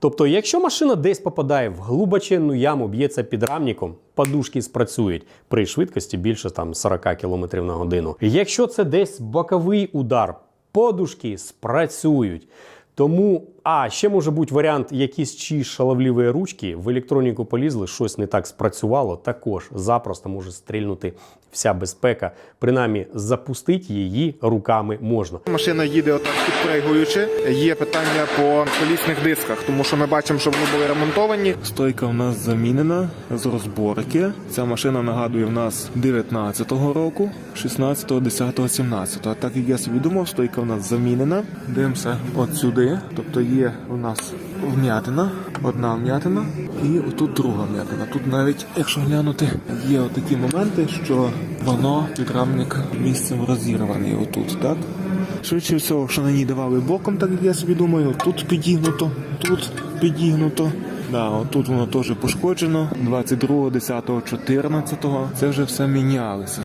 Тобто, якщо машина десь попадає в глибоченну яму, б'ється підрамником, подушки спрацюють при швидкості більше там 40 км на годину. Якщо це десь боковий удар, подушки спрацюють. Тому, а ще може бути варіант, якісь чи шаловливі ручки в електроніку полізли, щось не так спрацювало. Також запросто може стрільнути вся безпека. Принаймні, запустити її руками можна. Машина їде отак підпригуючи. Є питання по колісних дисках, тому що ми бачимо, що вони були ремонтовані. Стойка в нас замінена з розборки. Ця машина нагадує в нас 19-го року, 16-го, 10-го, 17-го. Так як я собі думав, стойка в нас замінена. Дивимося от сюди. Тобто є у нас вм'ятина, одна вм'ятина і отут друга вм'ятина. Тут навіть, якщо глянути, є отакі моменти, що воно підрамник місцем розірваний отут, так? Швидше всього, що на ній давали боком, так як я собі думаю, тут підігнуто, тут підігнуто. Да, отут воно теж пошкоджено. 22, 10, 14. Це вже все мінялося.